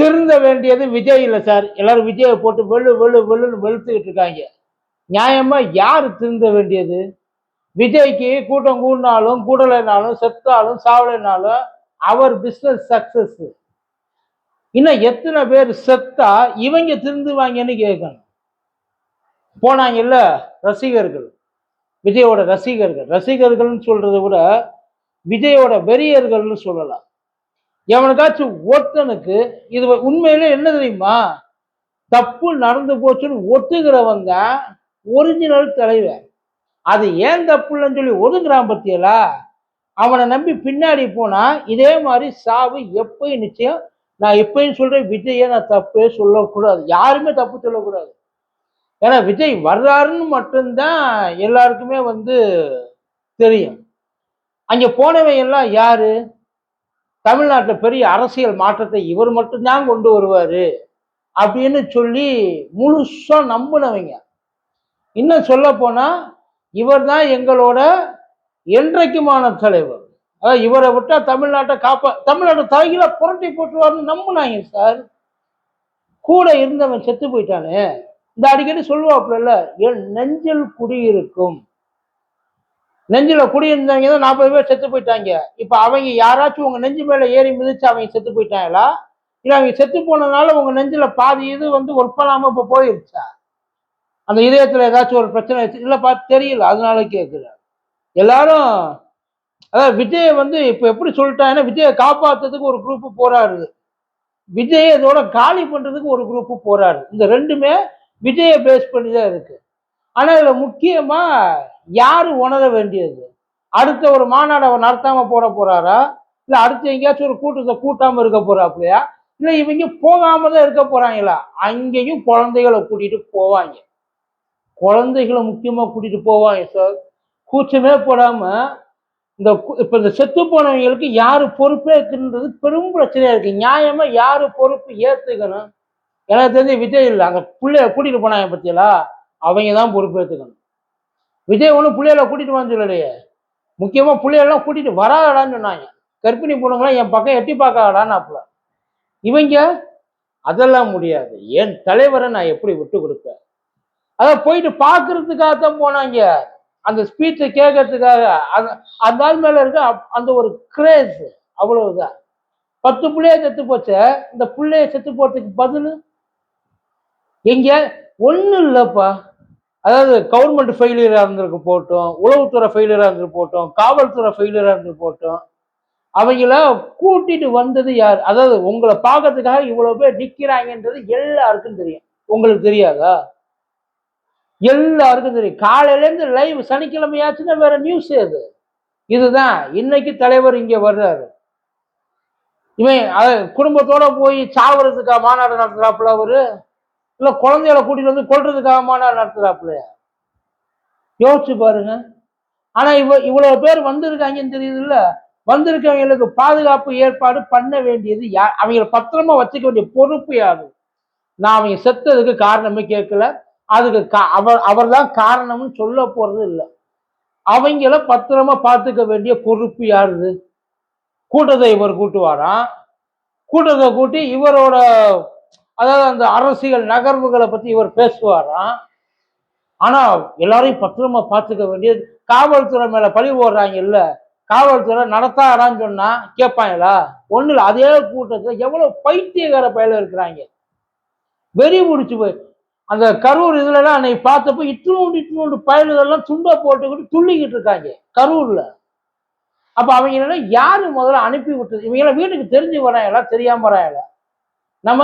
திருந்த வேண்டியது விஜய் இல்லை சார். எல்லாரும் விஜயை போட்டு வெள்ளு வெள்ளு வெள்ளுன்னு வெளுத்துக்கிட்டு இருக்காங்க. நியாயமா யார் திருந்த வேண்டியது? விஜய்க்கு கூட்டம் கூடினாலும் கூடலைனாலும் செத்தாலும் சாவலைனாலும் அவர் பிஸ்னஸ் சக்சஸ் இன்னும் எத்தனை பேர் செத்தா இவங்க திருந்துவாங்கன்னு கேட்கணும். போனாங்கல்ல ரசிகர்கள். விஜயோட ரசிகர்கள். ரசிகர்கள்னு சொல்றதை விட விஜயோட வெறியர்கள்னு சொல்லலாம். எவனுக்காச்சும் ஒருத்தனுக்கு இது உண்மையிலே என்ன தெரியுமா? தப்பு நடந்து போச்சுன்னு ஒத்துக்கிறவங்க தான் ஒரிஜினல் தலைவர். அது ஏன் தப்பு இல்லைன்னு சொல்லி ஒதுங்குறான் பத்தியலா? அவனை நம்பி பின்னாடி போனா இதே மாதிரி சாவு எப்பயும் நிச்சயம். நான் எப்பயும் சொல்றேன் விஜயை நான் தப்பே சொல்லக்கூடாது. யாருமே தப்பு சொல்லக்கூடாது. ஏன்னா விஜய் வர்றாருன்னு மட்டும்தான் எல்லாருக்குமே வந்து தெரியும். அங்கே போனவன் எல்லாம் யாரு? தமிழ்நாட்டில் பெரிய அரசியல் மாற்றத்தை இவர் மட்டும்தான் கொண்டு வருவார் அப்படின்னு சொல்லி முழுசாக நம்பினவங்க. இன்னும் சொல்ல இவர் தான் எங்களோட என்றைக்குமான தலைவர். அதாவது இவரை விட்டால் தமிழ்நாட்டை காப்பா தமிழ்நாட்டை தலைகீழ புரட்டி போட்டுருவார்னு நம்பினாங்க சார். கூட இருந்தவன் செத்து போயிட்டானே. இந்த அடிக்கடி சொல்லுவாப்புல என் நெஞ்சில் குடியிருக்கும் நெஞ்சில குடியிருந்தவங்க தான் நாற்பது பேர் செத்து போயிட்டாங்க. இப்போ அவங்க யாராச்சும் உங்க நெஞ்சு மேல ஏறி மிதிச்சு அவங்க செத்து போயிட்டாங்களா? இல்லை அவங்க செத்து போனதுனால உங்க நெஞ்சில பாதி இது வந்து ஒர்க் பண்ணாம இப்போ போயிருச்சா? அந்த இதயத்துல ஏதாச்சும் ஒரு பிரச்சனை இல்லை பார்த்து தெரியல. அதனால கேட்குறேன் எல்லாரும் அதாவது விஜய் வந்து இப்போ எப்படி சொல்லிட்டாங்கன்னா விஜயை காப்பாத்துறதுக்கு ஒரு குரூப் போராடுது விஜயை இதோட காலி பண்ணுறதுக்கு ஒரு குரூப் போராடுது இந்த ரெண்டுமே விஜயை பேஸ் பண்ணி தான் இருக்கு. ஆனா இதுல முக்கியமா யாரு உணர வேண்டியது? அடுத்த ஒரு மாநாடு அவர் நடத்தாம போட போறாரா? இல்லை அடுத்து எங்கேயாச்சும் ஒரு கூட்டத்தை கூட்டாம இருக்க போறாப்லையா இல்லை இவங்க போகாம தான் இருக்க போறாங்களா? அங்கேயும் குழந்தைகளை கூட்டிட்டு போவாங்க. குழந்தைகளை முக்கியமா கூட்டிட்டு போவாங்க சார். கூச்சமே போடாம இந்த இப்போ இப்ப இந்த செத்து போனவங்களுக்கு யாரு பொறுப்பேற்குன்றது பெரும் பிரச்சனையா இருக்கு. நியாயமா யாரு பொறுப்பு ஏத்துக்கணும்? எனக்கு தெரிஞ்சு விஜய் இல்லை. அந்த பிள்ளைய கூட்டிட்டு போனாங்க பத்தியலா? அவங்க தான் பொறுப்பேற்றுக்கணும் விஜய் ஒன்றும் பிள்ளைகளை கூட்டிகிட்டு வந்து சொல்லலையே. முக்கியமா கூட்டிகிட்டு கூட்டிட்டு வராதடான்னு சொன்னாங்க. கர்ப்பிணி பொண்ணுங்களாம் என் பக்கம் எட்டி பார்க்காடான்னு அப்பல இவங்க அதெல்லாம் முடியாது. என் தலைவரை நான் எப்படி விட்டு கொடுப்பேன்? அதான் போயிட்டு பார்க்கறதுக்காக தான் போனாங்க. அந்த ஸ்பீச்சை கேட்கறதுக்காக. அந்த அந்த ஆள் மேலே இருக்க அந்த ஒரு கிரேஸ் அவ்வளவுதான். பத்து பிள்ளைய செத்து போச்ச. இந்த பிள்ளைய செத்து போறதுக்கு பதில்? எங்க? ஒன்றும் இல்லைப்பா. அதாவது கவர்மெண்ட் ஃபெயிலியராக இருந்திருக்கு போட்டோம் உளவுத்துறை ஃபெயிலியராக இருந்து போட்டோம் காவல்துறை ஃபெயிலியராக இருந்து போட்டோம் அவங்கள கூட்டிட்டு வந்தது யார்? அதாவது உங்களை பார்க்கறதுக்காக இவ்வளவு பேர் நிக்கிறாங்கன்றது எல்லாருக்கும் தெரியும். உங்களுக்கு தெரியாதா? எல்லாருக்கும் தெரியும். காலையில இருந்து லைவ் சனிக்கிழமையாச்சுன்னா வேற நியூஸ் அது. இதுதான். இன்னைக்கு தலைவர் இங்கே வர்றாரு. இவன் குடும்பத்தோட போய் சாவறதுக்கா மாநாடு நடத்துறாப்புல அவரு? இல்லை குழந்தைகளை கூட்டிட்டு வந்து கொல்றதுக்காக மாநாடு நடத்துறாப்புல. யோசிச்சு பாருங்க. ஆனா இவ இவ்வளவு பேர் வந்திருக்காங்கன்னு தெரியுது இல்ல வந்திருக்கவங்களுக்கு பாதுகாப்பு ஏற்பாடு பண்ண வேண்டியது யார் அவங்கள பத்திரமா வச்சுக்க வேண்டிய பொறுப்பு யாரு? நான் அவங்க செத்ததுக்கு காரணமே கேட்கல. அதுக்கு கா- அவர் அவர் தான் காரணம்னு சொல்ல போறது இல்லை. அவங்கள பத்திரமா பார்த்துக்க வேண்டிய பொறுப்பு யாருது? கூட்டத்தை இவர் கூட்டுவாராம் கூட்டத்தை கூட்டி இவரோட அதாவது அந்த அரசியல் நகர்வுகளை பற்றி இவர் பேசுவாராம் ஆனால் எல்லாரையும் பத்திரமா பார்த்துக்க வேண்டியது காவல்துறை மேலே பழி போடுறாங்க இல்லை காவல்துறை நடத்தாடான்னு சொன்னால் கேட்பாங்களா? ஒன்றும் இல்லை. அதே கூட்டத்தில் எவ்வளோ பைத்தியக்கார பயில இருக்கிறாங்க. வெறி முடிச்சு போய் அந்த கரூர் இதுலலாம் அன்னைக்கு பார்த்தப்போ இத்தினோண்டு இத்தினோண்டு பயலுதெல்லாம் துண்டை போட்டுக்கிட்டு துள்ளிக்கிட்டு இருக்காங்க கரூரில். அப்போ அவங்க என்னன்னா யார் முதல்ல அனுப்பி விட்டது? இவங்களாம் வீட்டுக்கு தெரிஞ்சு வராங்களா? தெரியாமல் வராங்களா? நம்ம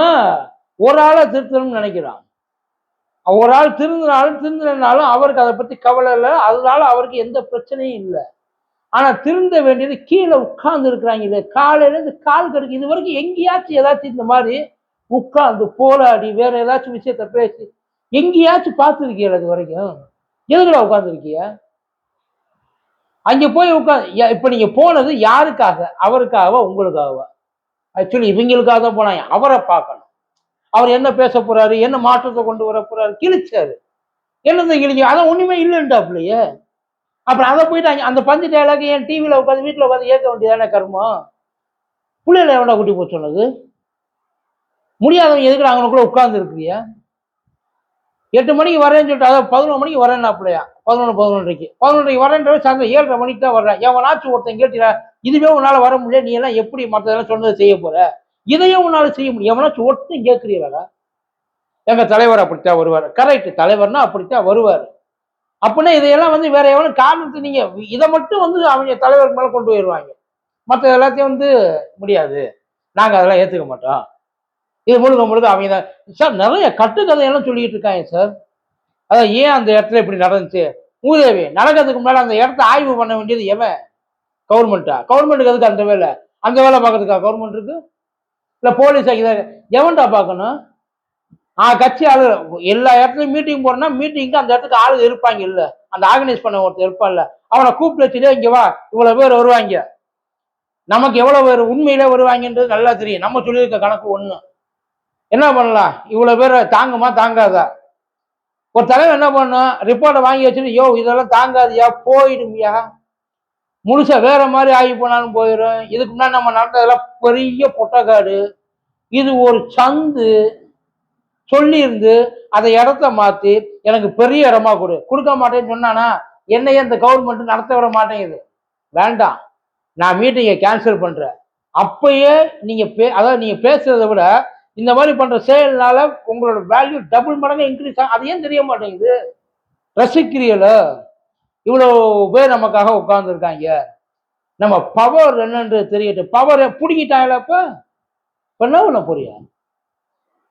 ஒரு ஆளை திருத்தணும்னு நினைக்கிறான். ஒரு ஆள் திருந்தினாலும் திருந்தினாலும் அவருக்கு அதை பற்றி கவலை இல்லை. அதனால அவருக்கு எந்த பிரச்சனையும் இல்லை. ஆனால் திருந்த வேண்டியது கீழே உட்கார்ந்து இருக்கிறாங்க இல்லையா? கால் கடுக்கு. இது வரைக்கும் எங்கேயாச்சும் ஏதாச்சும் இந்த மாதிரி உட்கார்ந்து போராடி வேற ஏதாச்சும் விஷயத்த பேசி எங்கேயாச்சும் பார்த்துருக்கீங்களா இது வரைக்கும்? எதுக்குடா உட்காந்துருக்கிய அங்கே போய் உட்காந்து இப்போ நீங்கள் போனது யாருக்காக? அவருக்காகவா உங்களுக்காகவா? ஆக்சுவலி இவங்களுக்காக தான் போனாங்க. அவரை பார்க்கணும். அவர் என்ன பேச போறாரு என்ன மாற்றத்தை கொண்டு வர போறாரு கிழிச்சாரு. என்னது கிழிச்சு? அதான் ஒண்ணுமே இல்லைன்ட்டாப்லையே அப்புறம் அதை போயிட்டு அந்த பஞ்சு டயலாக் ஏன் டிவியில் உட்காந்து வீட்டில் உட்காந்து ஏற்க வேண்டியதானே கர்மம் பிள்ளைகளை எவ்வளோ குட்டி போய் சொன்னது? முடியாதவங்க எதுக்கு அவனுக்குள்ள உட்கார்ந்து இருக்கிறியா? எட்டு மணிக்கு வரேன்னு சொல்லிட்டு அதாவது பதினொன்று மணிக்கு வரேன்னாப்பிலையா? பதினொன்று பதினொன்றைக்கு பதினொன்றைக்கு வரேன்றவே சாயந்தரம் ஏழரை மணிக்கு தான் வர்றேன். எவனாச்சும் ஒருத்தன் கேட்டீங்க இதுவே உன்னால் வர முடியல நீ எல்லாம் எப்படி மற்றதெல்லாம் சொன்னதை செய்ய போற? இதையும் உன்னால செய்ய முடியும். எவனாச்சும் கேட்குறிய கேட்கிறீங்களா எங்க தலைவர் அப்படித்தான் வருவார். கரெக்ட் தலைவர்னா அப்படித்தான் வருவார். அப்படின்னா இதையெல்லாம் வந்து வேற எவனும் காரணத்தை நீங்க இதை மட்டும் வந்து அவங்க தலைவருக்கு மேல கொண்டு போயிடுவாங்க மற்ற எல்லாத்தையும் வந்து முடியாது. நாங்க அதெல்லாம் ஏத்துக்க மாட்டோம். இது முழுக்க முழுக்க அவங்க தான். சார் நிறைய கட்டுக்கதையெல்லாம் சொல்லிக்கிட்டு இருக்காங்க சார் அதான் ஏன் அந்த இடத்துல இப்படி நடந்துச்சு? மூதேவி நடக்கிறதுக்கு முன்னாடி அந்த இடத்த ஆய்வு பண்ண வேண்டியது எவன்? கவர்மெண்ட்டா கவர்மெண்ட்டுக்கு அதுக்கு அந்த வேலை? அந்த வேலை பார்க்கறதுக்கா கவர்மெண்ட் இருக்கு? இல்லை போலீஸ் எவன்டா பார்க்கணும்? ஆ கட்சி ஆளு எல்லா இடத்துலையும் மீட்டிங் போறோம்னா மீட்டிங்க்கு அந்த இடத்துக்கு ஆளு இருப்பாங்க இல்ல. அந்த ஆர்கனைஸ் பண்ண ஒருத்தர் இருப்பான்ல. அவனை கூப்பிட்டு வச்சுட்டு இங்க வா இவ்வளவு பேர் வருவாங்க. நமக்கு எவ்வளவு பேர் உண்மையில வருவாங்கன்றது நல்லா தெரியும். நம்ம சொல்லியிருக்க கணக்கு ஒண்ணு. என்ன பண்ணலாம்? இவ்வளவு பேர் தாங்குமா தாங்காதா? ஒரு தலைவர் என்ன பண்ணும் ரிப்போர்ட்டை வாங்கி வச்சுட்டு யோ இதெல்லாம் தாங்காதியா? போயிடுமியா. முழுசா வேற மாதிரி ஆகி போனாலும் போயிடும் இதுக்கு முன்னாடி நம்ம நடந்ததெல்லாம் பெரிய பொட்டக்காடு. இது ஒரு சந்து. சொல்லியிருந்து அதை இடத்த மாத்தி எனக்கு பெரிய இடமா கொடு. கொடுக்க மாட்டேன்னு சொன்னானா என்னையே இந்த கவர்மெண்ட் நடத்த விட மாட்டேங்குது. வேண்டாம். நான் மீட்டிங்கை கேன்சல் பண்றேன். அப்பயே நீங்க பே அதாவது நீங்க பேசுறதை விட இந்த மாதிரி பண்ற செயல்னால உங்களோட வேல்யூ டபுள் மடங்கு இன்க்ரீஸ் ஆகும் அது ஏன் தெரிய மாட்டேங்குது? ரசிக்கிறீங்களோ இவ்வளோ பேர் நமக்காக உட்கார்ந்துருக்காங்க. நம்ம பவர் என்னன்றது தெரியட்டு. பவரை பிடிக்கிட்டாங்களா இப்ப இப்ப என்ன பண்ண போறியா?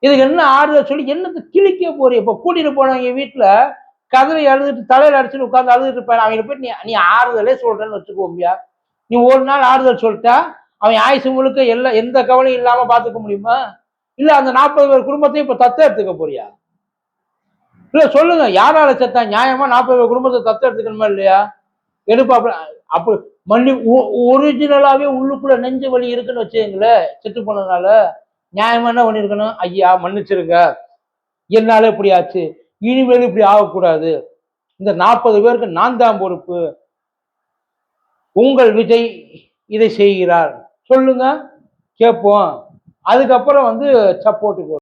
இதுக்கு என்ன ஆறுதல் சொல்லி என்னத்தை கிழிக்க போறிய? இப்ப கூட்டிட்டு போனவங்க வீட்டுல கதவை அழுதுட்டு தலையில அடிச்சுட்டு உட்கார்ந்து அழுதுட்டு இருப்பாங்க. அவங்க போய் நீ நீ ஆறுதலே சொல்றேன்னு வச்சுக்கோம்பியா நீ ஒரு நாள் ஆறுதல் சொல்லிட்டா அவன் ஆயுசு முழுக்க எல்லா எந்த கவலையும் இல்லாம பாத்துக்க முடியுமா? இல்லை அந்த நாற்பது பேர் குடும்பத்தையும் இப்போ தத்த எடுத்துக்க போறியா? இல்லை சொல்லுங்க. யாரால செத்தா நியாயமா நாற்பது குடும்பத்தை தத்து எடுத்துக்கணுமா இல்லையா? எடுப்பா அப்படி மல்லி ஒரிஜினலாவே உள்ளுக்குள்ள நெஞ்சு வலி இருக்குன்னு வச்சுங்களேன் செத்து போனதுனால நியாயமா என்ன பண்ணிருக்கணும்? ஐயா மன்னிச்சிருங்க. என்னால இப்படி ஆச்சு. இனிமேல் இப்படி ஆகக்கூடாது. இந்த நாற்பது பேருக்கு நான் தான் பொறுப்பு. உங்கள் விஜய் இதை செய்கிறார். சொல்லுங்க கேட்போம். அதுக்கப்புறம் வந்து சப்போர்ட்டுக்கு